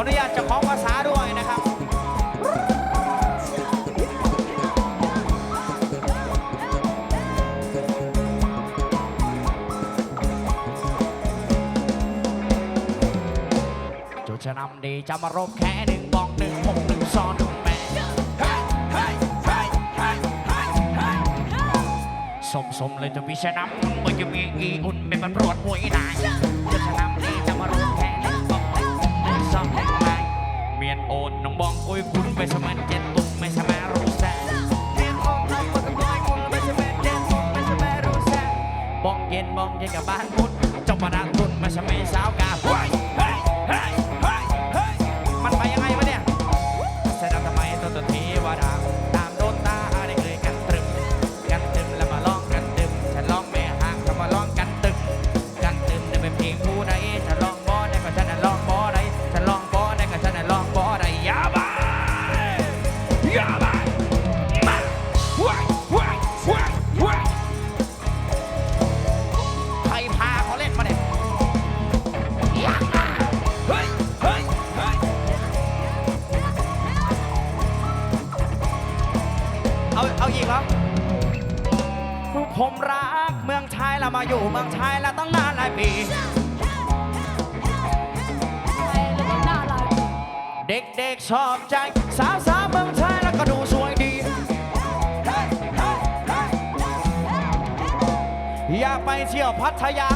ออนุญาตเจ้าของภาษาด้วยนะครับจุดจะนำดีจะมารบแค่หนึ่งบอกหนึ่งหกหนึ่งซ้อนหนึ่งแม่สมสมเลยจะมีชนะมันจะมีอีอุ่นเป็นตำรวจมวยนาย โอนน้องบองกุยคุณไปสมันเจ็ดตุกไม่สมารู้แซ่เมียนโอนน้องบองกุยคุณไปสมันเจ็ดตุกไม่สมารู้แซ่บอกเย็นบอกเเอาเอาอีกเหรอผมรักเมืองไทยแล้วมาอยู่เมืองไทยแล้วตั้งนานหลายปี เด็กๆชอบใจ สาวๆเมืองไทยแล้วก็ดูสวยดี อยากไปเที่ยวพัทยา